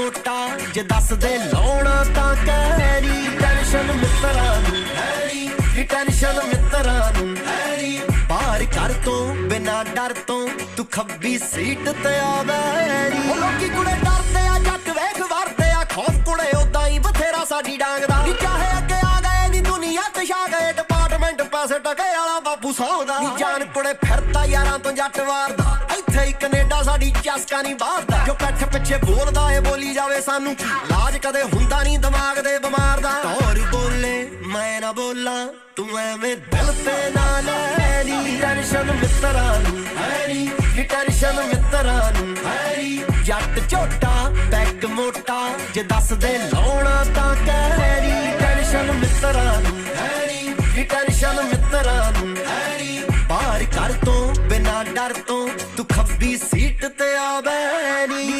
ਮੋਟਾ ਜੇ ਦੱਸ ਲਾਉਣਾ ਤਾਂ ਕਹਿਰੀ ਟੈਨਸ਼ਨ ਮਿੱਤਰਾਂ ਨੂੰ, ਹੈਰੀ ਇਹ ਟੈਨਸ਼ਨ ਮਿੱਤਰਾਂ ਨੂੰ, ਹੈਰੀ। ਬਾਹਰ ਕਰ ਤੋਂ, ਬਿਨਾ ਡਰ ਤੋਂ, ਤੂੰ ਖੱਬੀ ਸੀਟ ਤੇ ਆ ਬੈਰੀ ਉਹ ਲੋਕੀ ਕੁੜੇ ਡਰਦੇ ਆ, ਜੱਟ ਵੇਖ ਵਰਦੇ ਆ, ਖੌਫ ਕੁੜੇ ਉਦਾਂ ਹੀ ਬਥੇਰਾ ਸਾਡੀ ਡਾਂਗ ਬਾਪੂ ਸੌਦਾ ਨੀ ਜਾਨ ਕੁੜੇ ਫਿਰਦਾ ਯਾਰਾਂ ਤੋਂ ਜੱਟ ਵਾਰਦਾ। ਇੱਥੇ ਹੀ ਕੈਨੇਡਾ ਸਾਡੀ ਚਸਕਾ ਨਹੀਂ ਬਾਹਰਦਾ ਜੋ ਕੱਠ ਪਿੱਛੇ ਬੋਲਦਾ ਏ ਬੋਲੀ ਜਾਵੇ ਸਾਨੂੰ ਲਾਜ ਕਦੇ ਹੁੰਦਾ ਨਹੀਂ ਦਿਮਾਗ ਦੇ ਬਿਮਾਰ ਦਾ। ਤੌਰ ਬੋਲੇ ਮੈਂ ਨਾ ਬੋਲਾਂ ਤੂੰ ਐਵੇਂ ਦਿਲ ਤੇ ਨਾ ਲੈ। ਨੀ ਟੈਨਸ਼ਨ ਮਿੱਤਰਾਂ ਨੂੰ ਹੈ ਨੀ ਟੈਨਸ਼ਨ ਮਿੱਤਰਾਂ ਨੂੰ ਹੈ ਨੀ। ਜੱਟ ਝੋਟਾ ਪੈਗ ਮੋਟਾ ਜੇ ਦੱਸ ਦੇ ਲਾਉਣਾ ਤਾਂ ਕਹਿ। ਨੀ ਟੈਨਸ਼ਨ ਮਿੱਤਰਾਂ ਨੂੰ ਹੈ ਨੀ ਟੈਨਸ਼ਨ ਡਰ ਤੋਂ ਤੂੰ ਖੱਬੀ ਸੀਟ ਤੇ ਆ ਬੈਣੀ